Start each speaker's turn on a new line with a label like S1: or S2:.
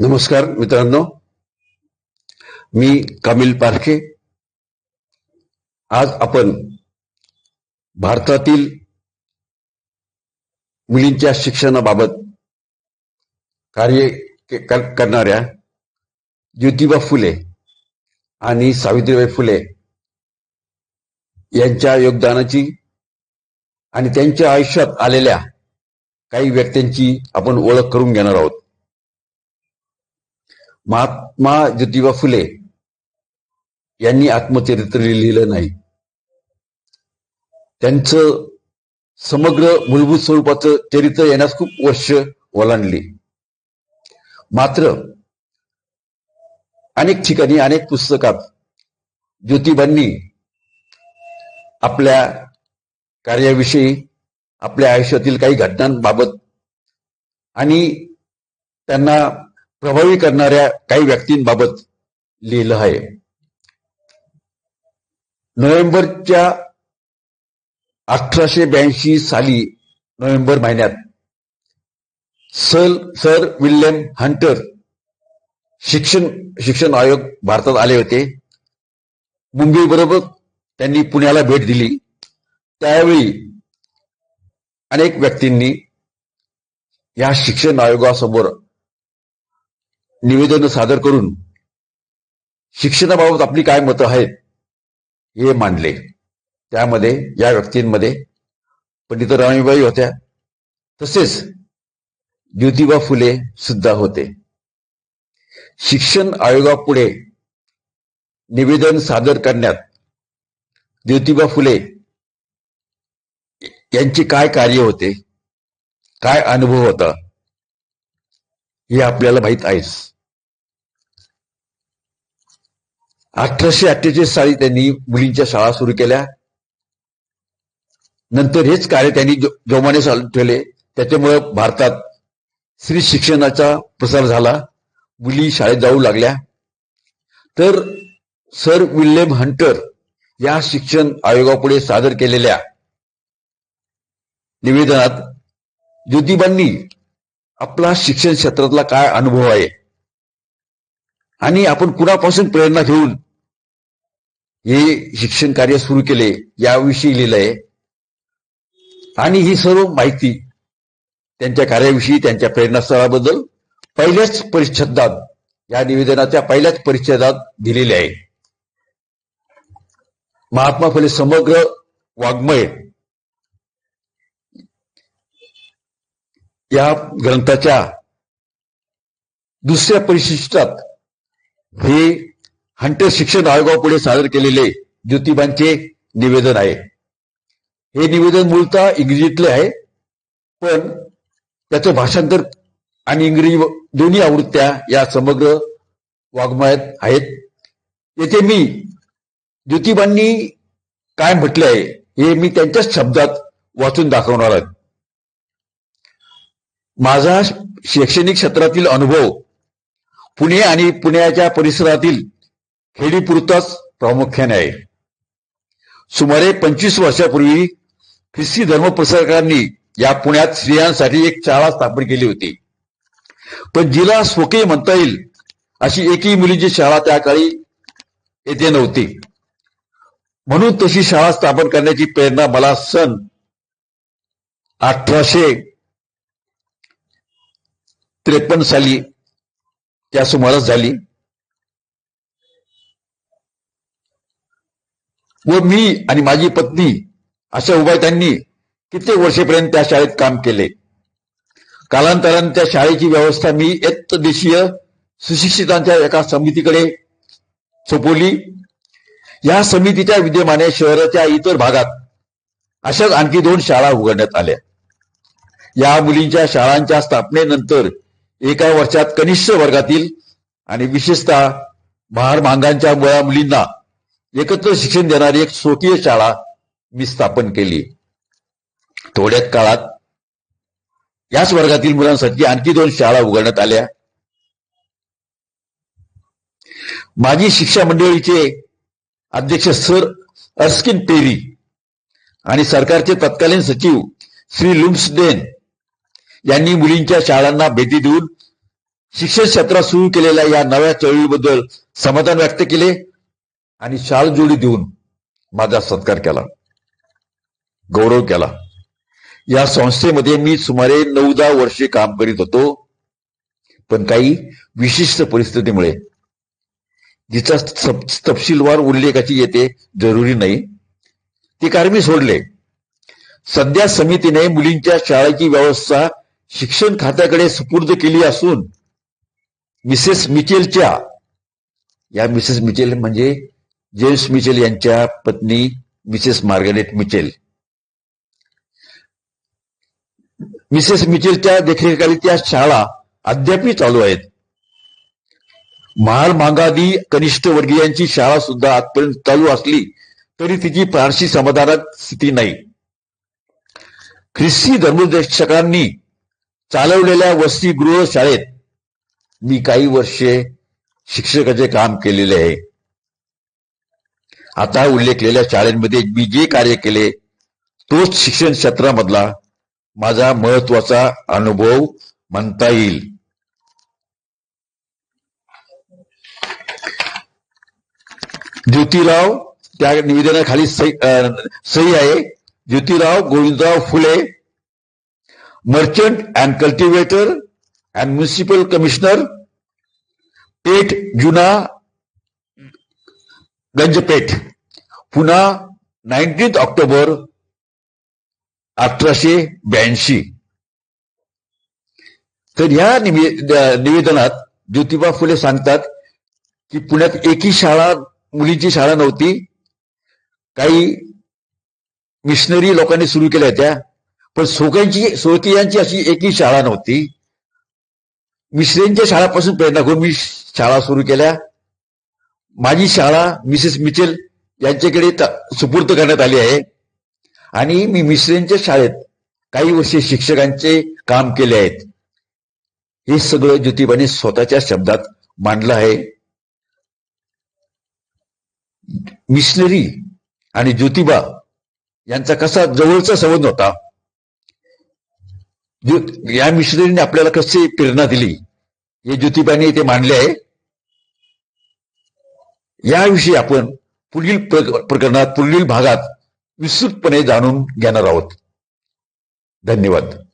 S1: नमस्कार मित्रांनो. मी कामिल पारखे. आज आपण भारतातील मुलींच्या शिक्षणाबाबत कार्य कर- करणाऱ्या ज्योतिबा फुले आणि सावित्रीबाई फुले यांच्या योगदानाची आणि त्यांच्या आयुष्यात आलेल्या काही व्यक्तींची आपण ओळख करून घेणार आहोत. महात्मा ज्योतिबा फुले यांनी आत्मचरित्र लिहिलं नाही. त्यांचं समग्र मूलभूत स्वरूपाचं चरित्र येण्यास खूप वर्ष ओलांडली. मात्र अनेक ठिकाणी अनेक पुस्तकात ज्योतिबांनी आपल्या कार्याविषयी आपल्या आयुष्यातील काही घटनांबाबत आणि त्यांना प्रभावी करणाऱ्या काही व्यक्तींबाबत लिहिलं आहे. नोव्हेंबरच्या अठराशे ब्याऐंशी साली नोव्हेंबर महिन्यात सर सर विल्यम हंटर शिक्षण शिक्षण आयोग भारतात आले होते. मुंबई बरोबर त्यांनी पुण्याला भेट दिली. त्यावेळी अनेक व्यक्तींनी या शिक्षण आयोगासमोर निवेदन सादर करून शिक्षणाबाबत आपली काय मतं आहेत हे मांडले. त्यामध्ये या व्यक्तींमध्ये पंडित रमाईबाई होत्या. तसेच ज्योतिबा फुले सुद्धा होते. शिक्षण आयोगापुढे निवेदन सादर करण्यात ज्योतिबा फुले यांचे काय कार्य होते? काय अनुभव होता? हे आपल्याला माहीत आहेच. अठराशे अठ्ठेचाळीस साली त्यांनी मुलींच्या शाळा सुरू केल्या. नंतर हेच कार्य त्यांनी जो- जोमाने चालू ठेवले. त्याच्यामुळे भारतात स्त्री शिक्षणाचा प्रसार झाला. मुली शाळेत जाऊ लागल्या. तर सर विल्यम हंटर या शिक्षण आयोगापुढे सादर केलेल्या निवेदनात ज्योतिबांनी आपला शिक्षण क्षेत्रातला काय अनुभव आहे? आणि आपण कुणापासून प्रेरणा घेऊन हे शिक्षण कार्य सुरू केले याविषयी लिहिलंय आणि ही सर्व माहिती त्यांच्या कार्याविषयी त्यांच्या प्रेरणास्थळाबद्दल पहिल्याच परिच्छेदात या निवेदनाच्या पहिल्याच परिच्छेदात दिलेले आहे महात्मा फुले समग्र वाङ्मय या ग्रंथाच्या दुसऱ्या परिशिष्टात हे हंटर शिक्षण आयोगापुढे सादर केलेले ज्योतिबांचे निवेदन आहे. हे निवेदन मूळतः इंग्रजीतले आहे पण त्याचं भाषांतर आणि इंग्रजी दोन्ही आवृत्त्या या समग्र वाङ्मयात आहेत. येथे मी ज्योतिबांनी काय म्हटले आहे हे मी त्यांच्याच शब्दात वाचून दाखवणार आहे. माझा शैक्षणिक क्षेत्रातील अनुभव पुणे आणि पुण्याच्या परिसरातील खेडीपुरताच प्रामुख्याने आहे. सुमारे पंचवीस वर्षापूर्वी ख्रिस्ती धर्मप्रसारकांनी या पुण्यात स्त्रियांसाठी एक शाळा स्थापन केली होती. पण जिला स्वके म्हणता येईल अशी एकही मुलीची शाळा त्या काळी येथे नव्हती. म्हणून तशी शाळा स्थापन करण्याची प्रेरणा मला सन अठराशे त्रेपन्न साली त्या सुमारास झाली. व मी आणि माझी पत्नी अशा उभय कित्येक वर्षेपर्यंत त्या शाळेत काम केले. कालांतराने त्या शाळेची व्यवस्था मी यत्त देशीय सुशिक्षितांच्या एका समितीकडे सोपवली. या समितीच्या विद्यमाने शहराच्या इतर भागात अशाच आणखी दोन शाळा उघडण्यात आल्या. या मुलींच्या शाळांच्या स्थापनेनंतर एका वर्षात कनिष्ठ वर्गातील आणि विशेषतः महार मांगांच्या मुळा मुलींना एकत्र शिक्षण देणारी एक स्वकीय शाळा मी स्थापन केली. थोड्याच काळात याच वर्गातील मुलांसाठी आणखी दोन शाळा उघडण्यात आल्या. माजी शिक्षा मंडळीचे अध्यक्ष सर अर्स्किन पेरी आणि सरकारचे तत्कालीन सचिव श्री लुम्सडेन यांनी मुलींच्या शाळांना भेटी देऊन शिक्षण क्षेत्रात सुरू केलेल्या या नव्या चळवळीबद्दल समाधान व्यक्त केले आणि शाल जोडी देऊन माझा सत्कार केला. गौरव केला. या संस्थेमध्ये मी सुमारे नऊ दहा वर्षे काम करीत होतो. पण काही विशिष्ट परिस्थितीमुळे जिचा तपशीलवार उल्लेखाची येते जरुरी नाही. ते कार मी सोडले. सध्या समितीने मुलींच्या शाळेची व्यवस्था शिक्षण खात्याकडे सुपूर्द केली असून मिसेस मिचेलच्या या मिसेस मिचेल म्हणजे जेम्स मिचेल यांच्या पत्नी मिसेस मार्गरेट मिचेल. मिसेस मिचेलच्या देखरेखीखाली त्या शाळा अद्यापही चालू आहेत. महाल मांगादी कनिष्ठ वर्गीयांची शाळा सुद्धा आजपर्यंत चालू असली तरी तिची फारशी समाधानात स्थिती नाही. ख्रिस्ती धर्मदर्शकांनी चालवलेल्या वसतिगृह शाळेत मी काही वर्षे शिक्षकाचे काम केलेले आहे. आता उल्लेखलेल्या शाळेमध्ये मी जे कार्य केले तोच शिक्षण क्षेत्रामधला माझा महत्त्वाचा अनुभव म्हणता येईल. ज्योतिराव त्या निवेदनाखाली सही सही आहे. Jyotirao Govindrao Phule merchant and cultivator and municipal commissioner पेठ जुना गंजपेठ पुन्हा नाईन्टीन ऑक्टोबर अठराशे ब्याऐंशी. तर ह्या निवे- निवेदनात ज्योतिबा फुले सांगतात की पुण्यात एकही शाळा मुलींची शाळा नव्हती. काही मिशनरी लोकांनी सुरू केल्या त्या पण सोक्यांची सोकियांची अशी एकही शाळा नव्हती. मिश्रेंच्या शाळापासून प्रेरणा करून मी शाळा सुरू केल्या. माझी शाळा मिसेस मिचेल यांच्याकडे त- सुपूर्द करण्यात आली आहे. आणि मी मिश्रेंच्या शाळेत काही वर्षे शिक्षकांचे काम केले आहेत. हे सगळं ज्योतिबाने स्वतःच्या शब्दात मांडलं आहे. मिशनरी आणि ज्योतिबा यांचा कसा जवळचा संबंध होता या मिशनरीने आपल्याला कशी प्रेरणा दिली? हे ज्योतिबाने इथे मांडले आहे. याविषयी आपण पुढील प्र- प्रकरणात पुढील भागात विस्तृतपणे जाणून घेणार आहोत. धन्यवाद.